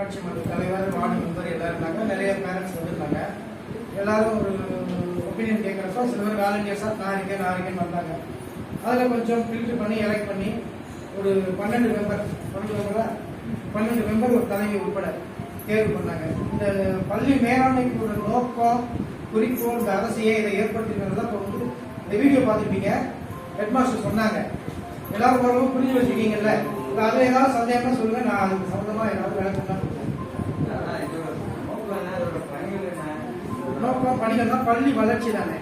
ஊராட்சி மன்ற தலைவர் வார்டு மெம்பர் எல்லாம் இருந்தாங்க. நிறைய பேரண்ட்ஸ் வந்திருந்தாங்க. எல்லாரும் ஒரு ஒப்பீனியன் கேட்குறப்போ சில பேர் வாலண்டியர்ஸாக நான் இருக்கேன் நான் இருக்கேன்னு வந்தாங்க. அதில் கொஞ்சம் ஃபில்டர் பண்ணி எலெக்ட் பண்ணி ஒரு பன்னெண்டு மெம்பர் பன்னெண்டு மெம்பரா பன்னெண்டு மெம்பர் ஒரு தலைமை உட்பட தேர்வு பண்ணாங்க. இந்த பள்ளி மேலாண்மைக்கு ஒரு நோக்கம் குறிக்கோள் இந்த அரசியை இதை ஏற்படுத்தினது தான் இப்போ வந்து இந்த வீடியோ பார்த்துருப்பீங்க. ஹெட்மாஸ்டர் சொன்னாங்க. எல்லாரும் ஓரளவு புரிஞ்சு வச்சுருக்கீங்கல்ல? இப்போ அதில் ஏதாவது சந்தேகம்னா சொல்லுங்க நான் அதுக்கு சம்மந்தமாக ஏதாவது விளக்கம் நோக்கம் பணிகள் தான் பள்ளி வளர்ச்சி தானே.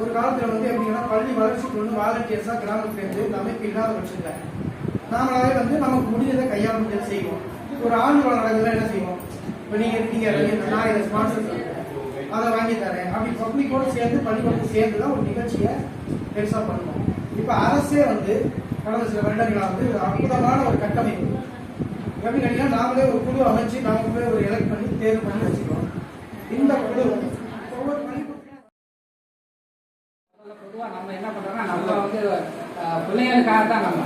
ஒரு காலத்துல வந்து எப்படின்னா பள்ளி வளர்ச்சிக்கு வந்து வாலண்டியர்ஸா கிராமத்துல இருந்து இந்த அமைப்பு இல்லாத பட்சத்துல நாமளாவே வந்து நமக்கு முடிஞ்சதை கையாள முடிஞ்சதை செய்வோம். ஒரு ஆண்டு நடக்குதுல என்ன செய்வோம்? இப்போ நீங்க இருக்கீங்க நீங்க நான் இதை ஸ்பான்சர் அதை வாங்கி தரேன். அப்படி பப்ளிக்கோட சேர்ந்து பள்ளிக்கூடத்து சேர்ந்து தான் ஒரு நிகழ்ச்சியை பெருசா பண்ணுவோம். இப்போ அரசே வந்து கடந்த சில வருடங்களா வந்து அற்புதமான ஒரு கட்டமைப்பு. எப்படி கேட்டீங்கன்னா நாமளே ஒரு குழு அமைச்சு நாமளே ஒரு எலக்ட் பண்ணி தேர்வு பண்ணி வச்சுக்கிறோம். இந்த குழு ஒவ்வொரு நம்ம என்ன பண்ணுறோம்னா நம்ம வந்து பிள்ளைகளுக்காக தான் நம்ம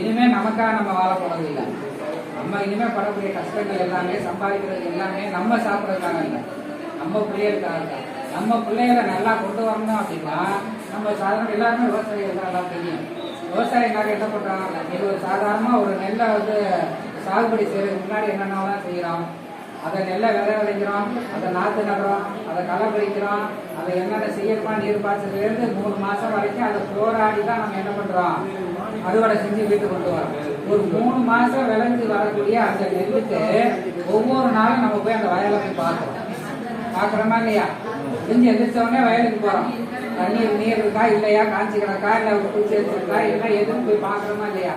இனிமே நமக்காக நம்ம வாழ போறது இல்லை. நம்ம இனிமே படக்கூடிய கஷ்டங்கள் எல்லாமே சம்பாதிக்கிறது எல்லாமே நம்ம சாப்பிட்றதுக்காக இல்லை. நம்ம பிள்ளைகளுக்காக தான் நம்ம பிள்ளைகளை நல்லா கொண்டு வரணும் அப்படின்னா நம்ம சாதாரண எல்லாருமே விவசாயிகள் தான் எல்லாம் தெரியும். விவசாயிக்காக என்ன பண்ணுறாங்க இது ஒரு சாதாரணமா ஒரு நெல்லை வந்து சாகுபடி செய்யறதுக்கு முன்னாடி என்னென்னலாம் செய்கிறோம் அதை நெல்லை விதை விளைக்கிறோம் அதை நாற்று நடுறோம் அதை களை பறிக்கிறோம் அதை என்னென்ன செய்யணுமா நீர் பாய்ச்சதுலேருந்து மூணு மாசம் வரைக்கும் அதை போராடி தான் நம்ம என்ன பண்றோம்? அறுவடை செஞ்சு வீட்டுக்கு கொண்டு வரோம். ஒரு மூணு மாசம் விளைஞ்சு வரக்கூடிய அந்த நெல்லுக்கு ஒவ்வொரு நாளும் நம்ம போய் அந்த வயலை போய் பார்க்கறோம். பார்க்குறோமா இல்லையா? செஞ்சு எந்திரிச்ச வயலுக்கு போறோம். தண்ணீர் நீர் இருக்கா இல்லையா? காஞ்சி கிடக்கா? இல்லை குளிச்சு எடுத்துருக்கா? இருக்கா இல்லை எதுன்னு போய் பார்க்குறோமா இல்லையா?